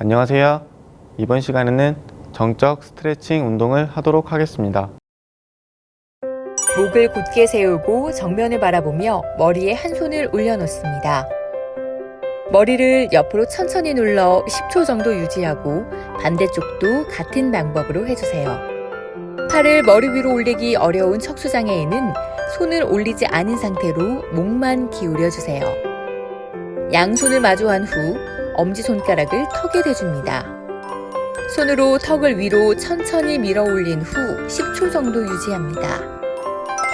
안녕하세요. 이번 시간에는 정적 스트레칭 운동을 하도록 하겠습니다. 목을 곧게 세우고 정면을 바라보며 머리에 한 손을 올려놓습니다. 머리를 옆으로 천천히 눌러 10초 정도 유지하고 반대쪽도 같은 방법으로 해주세요. 팔을 머리 위로 올리기 어려운 척수장애인은 손을 올리지 않은 상태로 목만 기울여 주세요. 양손을 마주한 후 엄지손가락을 턱에 대줍니다. 손으로 턱을 위로 천천히 밀어 올린 후 10초 정도 유지합니다.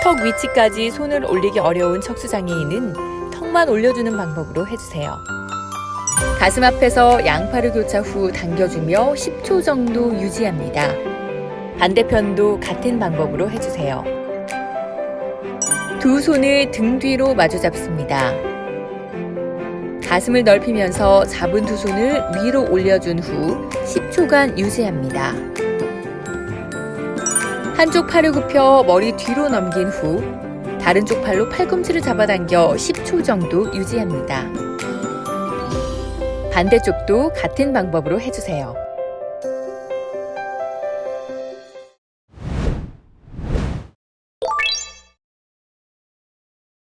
턱 위치까지 손을 올리기 어려운 척수장애인은 턱만 올려주는 방법으로 해주세요. 가슴 앞에서 양팔을 교차 후 당겨주며 10초 정도 유지합니다. 반대편도 같은 방법으로 해주세요. 두 손을 등 뒤로 마주 잡습니다. 가슴을 넓히면서 잡은 두 손을 위로 올려준 후 10초간 유지합니다. 한쪽 팔을 굽혀 머리 뒤로 넘긴 후 다른 쪽 팔로 팔꿈치를 잡아당겨 10초 정도 유지합니다. 반대쪽도 같은 방법으로 해주세요.